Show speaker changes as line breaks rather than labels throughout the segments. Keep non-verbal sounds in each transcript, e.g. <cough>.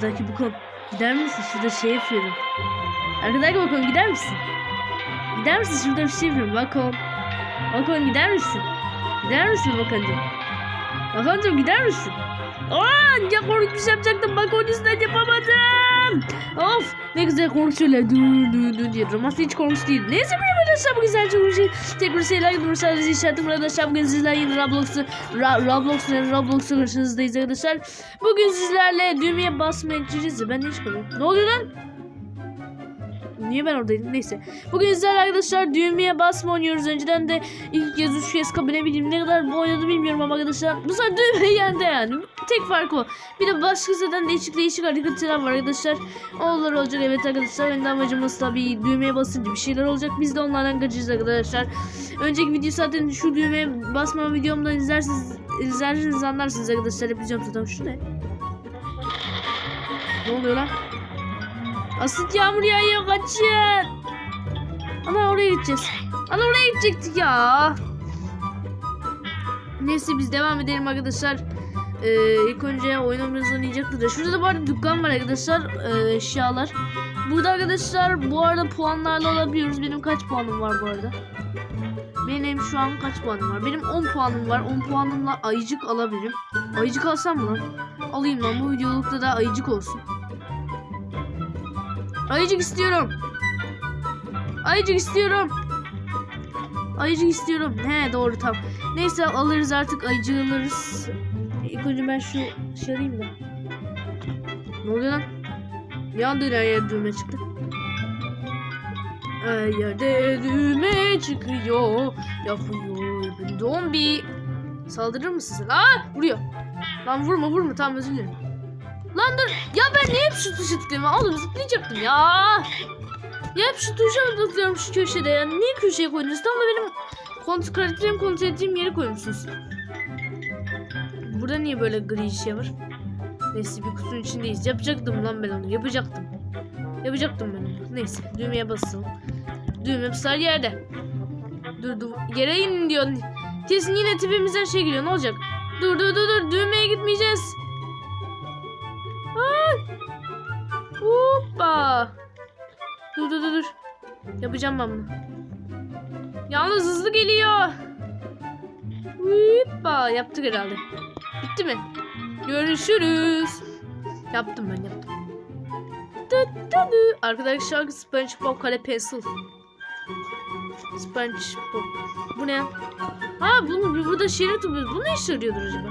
Arkadaki bakalım. Gider misin? Şurada şey yapıyorum. Arkadaki bakalım gider misin? Gider misin? Şurada bir şey yapıyorum. Bakalım. Bakalım gider misin? Gider misin Bakan'cığım? Bakan'cığım gider misin? Aa, ya korkunç yapacaktım. Bak onun yüzünden yapamadım. Of ne güzel konuşuyorlar. Dur dur dur diye. Aslında hiç korkunç değil. Neyse benim arkadaşlar bu güzel çok şey. Tekrar şeyler gibi sadece işaretim arkadaşlar. Bugün sizler yine Roblox'u Ra Roblox'u Roblox'u karşınızdayız arkadaşlar. Bugün sizlerle düğmeye basmaya gideceğiz. Ben de hiç kalıyorum. Ne oluyor lan? Niye ben oradaydım? Neyse. Bugün sizlerle arkadaşlar düğmeye basma oynuyoruz. Önceden de ilk kez üç kez kabine bileyim. Ne kadar bu oynadı bilmiyorum ama arkadaşlar. Bu sefer düğme yendi yani. Tek fark o. Bir de başka zaten değişik değişik hareketler var arkadaşlar. Onlar olacak evet arkadaşlar. Benim de amacımız tabii düğmeye basınca bir şeyler olacak. Biz de onlardan kaçacağız arkadaşlar. Önceki video zaten şu düğmeye basma videomdan izlersiniz, izlersiniz anlarsınız arkadaşlar. Yapacağım zaten şu ne? Ne oluyor lan? Asit yağmur yağıyor kaçın. Ana oraya gideceğiz. Ana oraya gidecektik ya. Neyse biz devam edelim arkadaşlar. Ee, ilk önce oyunumuzu oynayacaktır. da. Şurada da bu arada dükkan var arkadaşlar. Ee, eşyalar. Burada arkadaşlar bu arada puanlarla alabiliyoruz. Benim kaç puanım var bu arada? Benim şu an kaç puanım var? Benim 10 puanım var. 10 puanımla ayıcık alabilirim. Ayıcık alsam mı lan? Alayım lan bu videolukta da ayıcık olsun. Ayıcık istiyorum. Ayıcık istiyorum. Ayıcık istiyorum. He doğru tam. Neyse alırız artık ayıcık alırız. İlk önce ben şu şey alayım da. Ne oluyor lan? Bir anda her yer düğme çıktı. Her yerde düğme çıkıyor. Yapıyor bir zombi. Saldırır mısın sen? Aa vuruyor. Lan vurma vurma tamam özür dilerim. Lan dur. Ya ben niye şu tuşa tıklıyorum? Oğlum zıplayacaktım ya. Ya hep şu tuşa mı tıklıyorum şu köşede ya? Niye köşeye koydunuz? Tam da benim kontrol karakterimi kontrol ettiğim yere koymuşsunuz. Burada niye böyle gri şey var? Neyse bir kutunun içindeyiz. Yapacaktım lan ben onu. Yapacaktım. Yapacaktım ben onu. Neyse düğmeye basalım. Düğme bu yerde. Dur dur. Yere in diyor. Kesin yine tipimizden şey geliyor. Ne olacak? Dur dur dur dur. Düğmeye gitmeyeceğiz. Hoppa. Dur dur dur dur. Yapacağım ben bunu. Yalnız hızlı geliyor. Hoppa. Yaptık herhalde. Bitti mi? Görüşürüz. Yaptım ben yaptım. Arkadaşlar SpongeBob kale pencil. SpongeBob. Bu ne? Ha bunu burada şerit tutuyoruz. Bu ne işe yarıyordur acaba?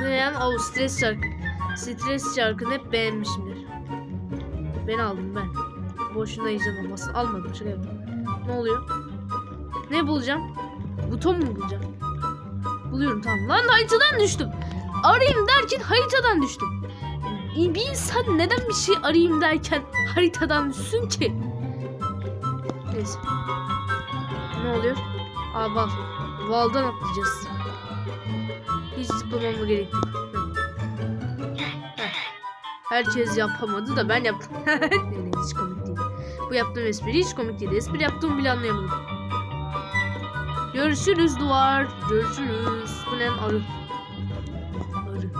Ne yani? Oh stres şarkı. Stres şarkını hep beğenmişimdir. Ben aldım ben. Boşuna yiyeceğim olmasın. Almadım şaka yaptım. Ne oluyor? Ne bulacağım? Buton mu bulacağım? Buluyorum tamam. Lan haritadan düştüm. Arayayım derken haritadan düştüm. Bir insan neden bir şey arayayım derken haritadan düşsün ki? Neyse. Ne oluyor? Aa val. Valdan atlayacağız. Hiç zıplamama gerek yok. Heh. Herkes yapamadı da ben yaptım. <laughs> hiç komik değil. Bu yaptığım espri hiç komik değil. Espri yaptığımı bile anlayamadım. Görüşürüz duvar. Görüşürüz. Bu ne arı? Arı. Arı.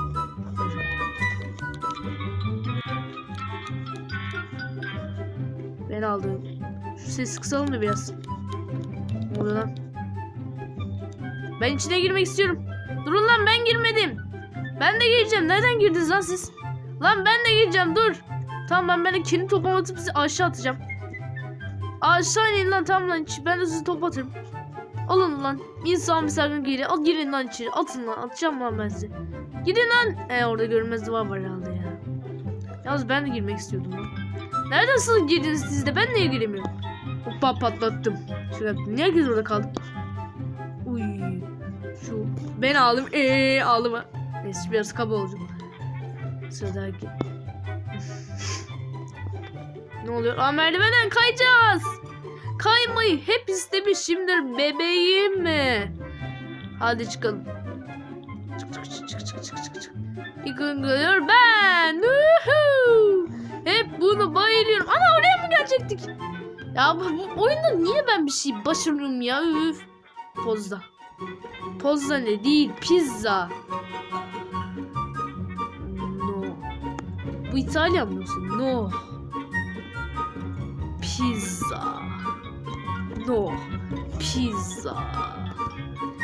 Ben aldım. Şu sesi kısalım da biraz. Ne oluyor lan? Ben içine girmek istiyorum. Durun lan ben girmedim. Ben de gireceğim. Nereden girdiniz lan siz? Lan ben de gireceğim dur. Tamam ben böyle kilini toplam atıp sizi aşağı atacağım. Aşağı inin lan tamam lan. Ben de sizi top atırım. Alın lan. İnsan sakın geri. Al girin lan içeri. Atın lan. Atacağım lan ben sizi. Gidin lan. E orada görünmez duvar var herhalde ya. Yalnız ben de girmek istiyordum lan. Nereden nasıl girdiniz siz de? Ben niye giremiyorum? Hoppa patlattım. Şöyle. Niye herkes orada kaldı? Uy. Şu. Ben aldım. Eee ağlama. Neyse biraz kaba olacağım. Sıradaki. ne oluyor? Aa merdivenden kayacağız. Kaymayı hep istemişimdir bebeğim mi? Hadi çıkalım. Çık çık çık çık çık çık çık. İlk geliyor ben. Woohoo! Hep bunu bayılıyorum. Ana oraya mı gelecektik? Ya bu, bu oyunda niye ben bir şey başarıyorum ya? Üf. Pozda. Pozda ne değil pizza. Bu İtalyan mı yoksa? No. Pizza. No. Pizza.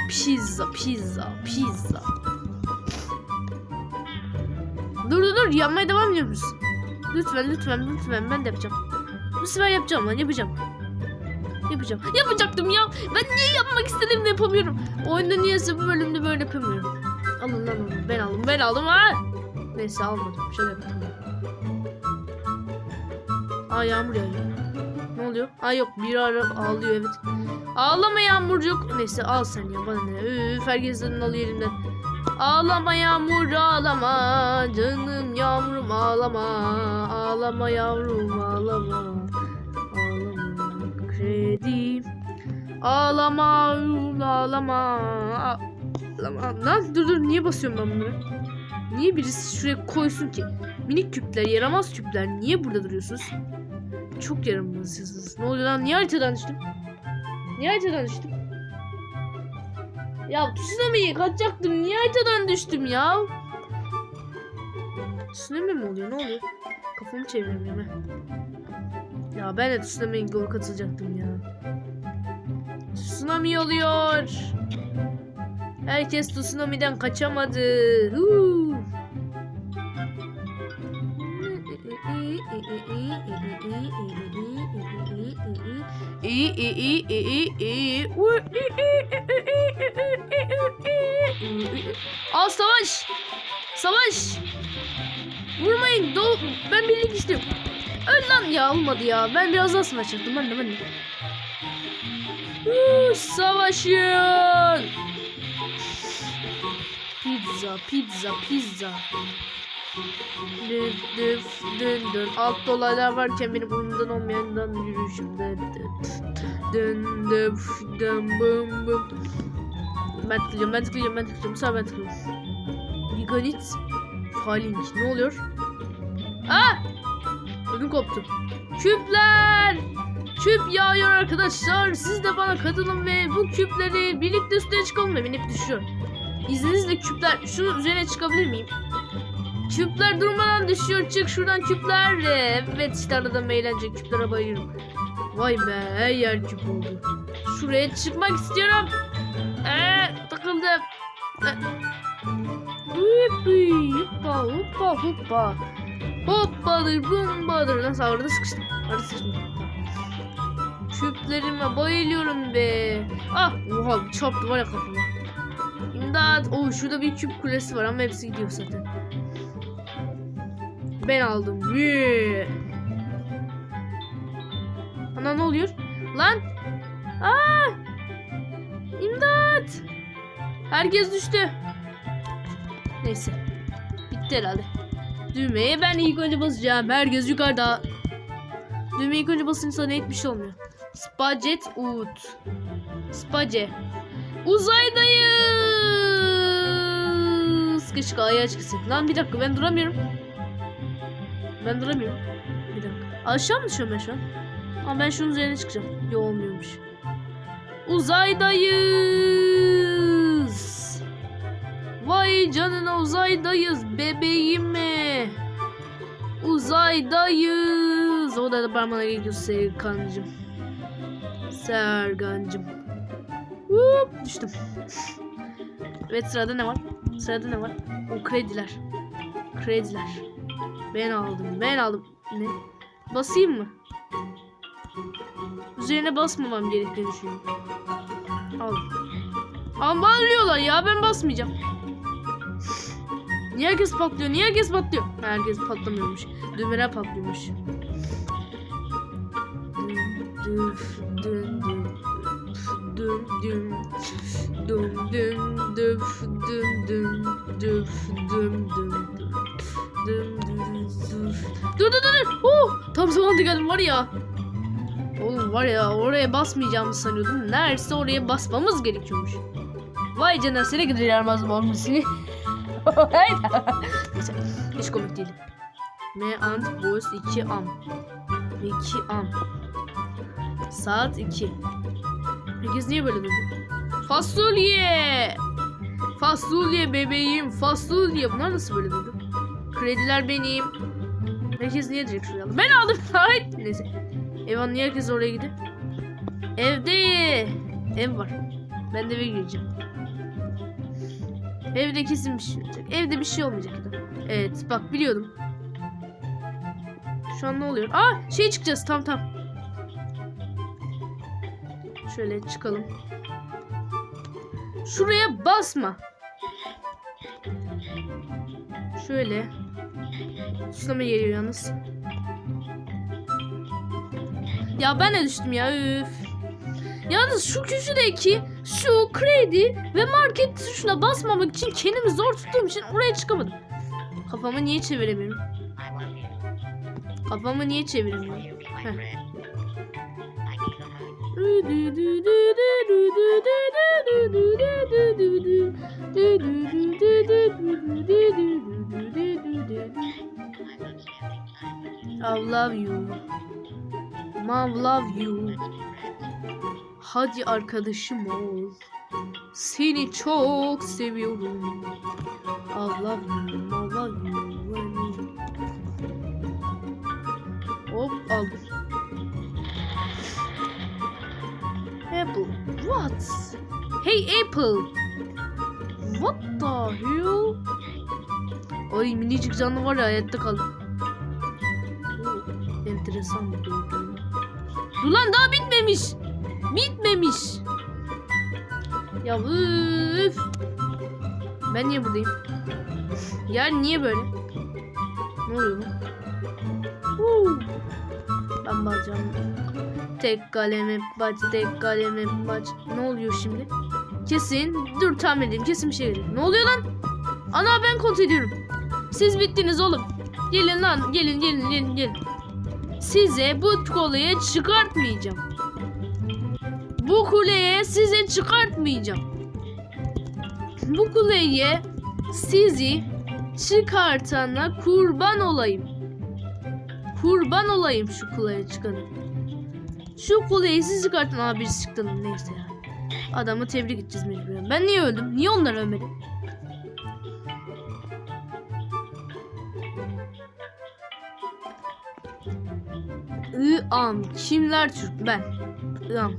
Pizza, pizza, pizza. Dur dur dur yapmaya devam ediyoruz. Lütfen lütfen lütfen ben de yapacağım. Bu sefer yapacağım lan yapacağım. Yapacağım. Yapacaktım ya. Ben niye yapmak istedim de yapamıyorum. Oyunda niyeyse bu bölümde böyle yapamıyorum. Alın onu. Ben aldım. Ben aldım ha. Neyse almadım. Şöyle yaptım. Aa yağmur yağıyor. Ne oluyor? Aa yok biri ara ağlıyor evet. Ağlama yağmurcuk. Neyse al sen ya bana ne. Üf herkesten alıyor elimden. Ağlama yağmur ağlama. Canım yağmurum ağlama. Ağlama yavrum ağlama. Ağlama kredi. Ağlama ağlama. Ağlama. Lan dur dur niye basıyorum ben bunları? Niye birisi şuraya koysun ki? Minik küpler, yaramaz küpler. Niye burada duruyorsunuz? Çok yaramazsınız. Ne oluyor lan? Niye haritadan düştüm? Niye haritadan düştüm? Ya tsunami'ye kaçacaktım. Niye haritadan düştüm ya? Tsunami mi oluyor? Ne oluyor? Kafamı çeviremiyorum ha. Ya ben de tsunami'ye gol katılacaktım ya. Tsunami oluyor. Herkes tsunami'den kaçamadı. Huu. Al savaş. Savaş. Vurmayın. Do ben birlik istiyorum. Öl lan ya olmadı ya. Ben biraz daha savaş yaptım. Ben de ben de. Savaşın. Pizza, pizza, pizza. Alt dolaylar varken benim umurumdan olmayandan yürüyüşüm. Dün, dün, dün, bum, bum. Ben tıklıyorum, ben tıklıyorum, ben tıklıyorum. Sağ ben tıklıyorum. Giganit Falling. Ne oluyor? Ah! Ödüm koptu. Küpler! Küp yağıyor arkadaşlar. Siz de bana katılın ve bu küpleri birlikte üstüne çıkalım ve binip düşüyor. İzninizle küpler şu üzerine çıkabilir miyim? Küpler durmadan düşüyor. Çık şuradan küpler. Evet işte arada eğlence küplere bayılıyorum. Vay be her yer küp oldu. Şuraya çıkmak istiyorum. Eee takıldım. Ee, Hüppi, hoppa hoppa hoppa. Hoppadır bumbadır. Nasıl orada sıkıştım. Orada sıkıştım. Küplerime bayılıyorum be. Ah oha çarptı var ya kafama. İmdat. Oo şurada bir küp kulesi var ama hepsi gidiyor zaten. Ben aldım. Yee. Ana ne oluyor? Lan! Aa! İmdat! Herkes düştü. Neyse. Bitti herhalde. Düğmeye ben ilk önce basacağım. Herkes yukarıda. Düğmeye ilk önce basınca sana hiçbir şey olmuyor. Spaget Ut. Space. Uzaydayız. Keşke ayağı çıksın. Lan bir dakika ben duramıyorum. Ben duramıyorum. Bir dakika. Aşağı mı düşüyorum ben şu an? Ama ben şunun üzerine çıkacağım. Yo olmuyormuş. Uzaydayız. Vay canına uzaydayız bebeğime. Uzaydayız. O da parmağına geliyor Serkancım. Sergancım. Hop düştüm. Evet sırada ne var? Sırada ne var? O krediler. Krediler. Ben aldım. Ben aldım. Ne? Basayım mı? Üzerine basmamam gerektiğini düşünüyorum. Al. Ama bağırıyorlar ya ben basmayacağım. Niye herkes patlıyor? Niye herkes patlıyor? Herkes patlamıyormuş. Düğmeler patlıyormuş. Dün dün dün dün dün dün dün dün dün dün dün Dur Oh, tam zamanında geldim var ya. Oğlum var ya oraya basmayacağımı sanıyordum. Neredeyse oraya basmamız gerekiyormuş. Vay gider yaramaz mı seni. <laughs> Neyse hiç komik değil. Me and boys 2 am. 2 am. Saat 2. Herkes niye böyle durdu? Fasulye. Fasulye bebeğim. Fasulye. Bunlar nasıl böyle durdu? Krediler benim. Herkes niye direkt şuraya aldı? Ben aldım. <laughs> Hayır. Neyse. Evan niye herkes oraya gidiyor? Evde. Ev var. Ben de eve gireceğim. Evde kesin bir şey olacak. Evde bir şey olmayacak. ya da. Evet bak biliyordum. Şu an ne oluyor? Aa şey çıkacağız tam tam. Şöyle çıkalım. Şuraya basma. Şöyle. Tsunami geliyor yalnız. Ya ben de düştüm ya üf. Yalnız şu köşedeki şu kredi ve market tuşuna basmamak için kendimi zor tuttuğum için oraya çıkamadım. Kafamı niye çeviremiyorum? Kafamı niye çeviremiyorum? Heh. I love you. Mom love you. Hadi arkadaşım ol. Seni çok seviyorum. I love you, I love you. Hop aldım. What? Hey Apple. What the hell? Ay minicik canlı var ya hayatta kaldı. Enteresan bir duygu. Dur lan daha bitmemiş. Bitmemiş. Ya üf. Ben niye buradayım? Ya niye böyle? Ne oluyor bu? Ben bakacağım. Tek kalemi baç, tek kalemi baç. Ne oluyor şimdi? Kesin. Dur tahmin edeyim. Kesin bir şey geliyor. Ne oluyor lan? Ana ben kontrol ediyorum. Siz bittiniz oğlum. Gelin lan. Gelin gelin gelin gelin. Size bu kolayı çıkartmayacağım. Bu kuleye size çıkartmayacağım. Bu kuleye sizi çıkartana kurban olayım. Kurban olayım şu kuleye çıkanı. Şu kuleyi siz çıkartın abi birisi çıktı lan, neyse. Adamı tebrik edeceğiz mecburen. Ben niye öldüm? Niye onlar ölmedi? İam kimler Türk? Ben. İam.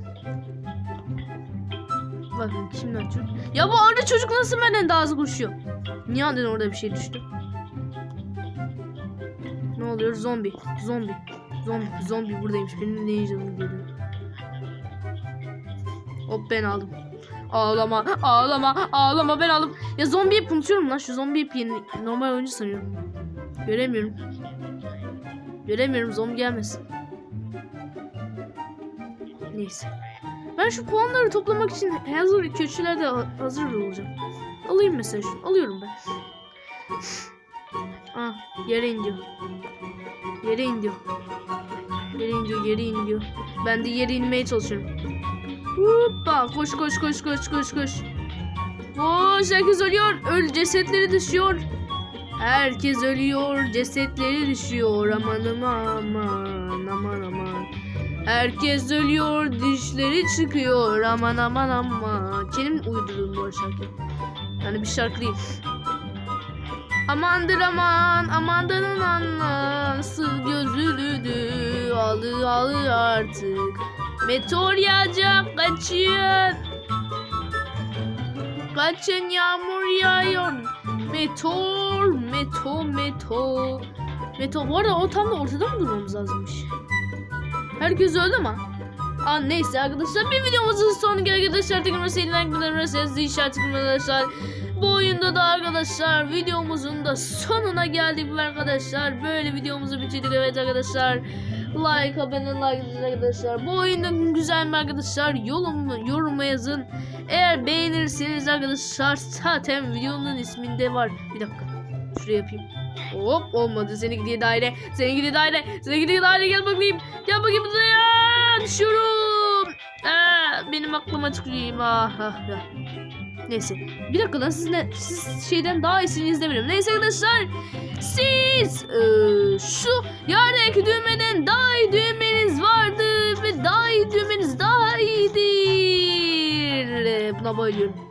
Bakın kimler Türk? Ya bu arada çocuk nasıl benden daha hızlı koşuyor? Niye andın orada bir şey düştü? Ne oluyor? Zombi. Zombi. Zombi. Zombi buradaymış. Benim ne yiyeceğimi görüyor. Hop ben aldım. Ağlama, ağlama, ağlama ben aldım. Ya zombi hep unutuyorum lan. Şu zombi hep yeni, normal oyuncu sanıyorum. Göremiyorum. Göremiyorum zombi gelmesin. Neyse. Ben şu puanları toplamak için hazır köşelerde ha- hazır olacağım. Alayım mesela şunu. Alıyorum ben. ah yere iniyor. Yere iniyor. Yere iniyor, yere iniyor. Ben de yere inmeye çalışıyorum. Hoppa koş koş koş koş koş koş. Koş herkes ölüyor. Öl cesetleri düşüyor. Herkes ölüyor. Cesetleri düşüyor. Aman aman aman aman. Herkes ölüyor. Dişleri çıkıyor. Aman aman aman. Kendim uydurdum bu şarkı. Yani bir şarkı değil. Amandır aman, amandır aman, sığ gözlüdü, alı alı artık. Meteor yağacak, kaçın. Kaçın yağmur yağıyor. Meteor, meto, meto. Meto, bu arada o tam da ortada mı durmamız lazımmış? Herkes öldü mü? Aa, neyse arkadaşlar bir videomuzun sonu geldi arkadaşlar. Tekrar seyirler bildirimler işaret arkadaşlar. Bu oyunda da arkadaşlar videomuzun da sonuna geldik arkadaşlar. Böyle videomuzu bitirdik evet arkadaşlar. Like, abone, like arkadaşlar. Bu oyunda güzel mi arkadaşlar? Yorum, yoruma yazın. Eğer beğenirseniz arkadaşlar zaten videonun isminde var. Bir dakika. Şuraya yapayım. Hop olmadı. Seni gidiyor daire. Seni gidiyor daire. Seni gidiyor daire. Gel bakayım. Gel bakayım buraya. Düşüyorum. Aa, benim aklıma çıkayım. Ah, ah, ah. Neyse. Bir dakika lan siz, ne, siz şeyden daha iyisini izlemiyorum. Neyse arkadaşlar. Siz eee, şu yerdeki düğmeden daha iyi düğmeniz vardır ve daha iyi düğmeniz daha iyidir. Buna bayılıyorum.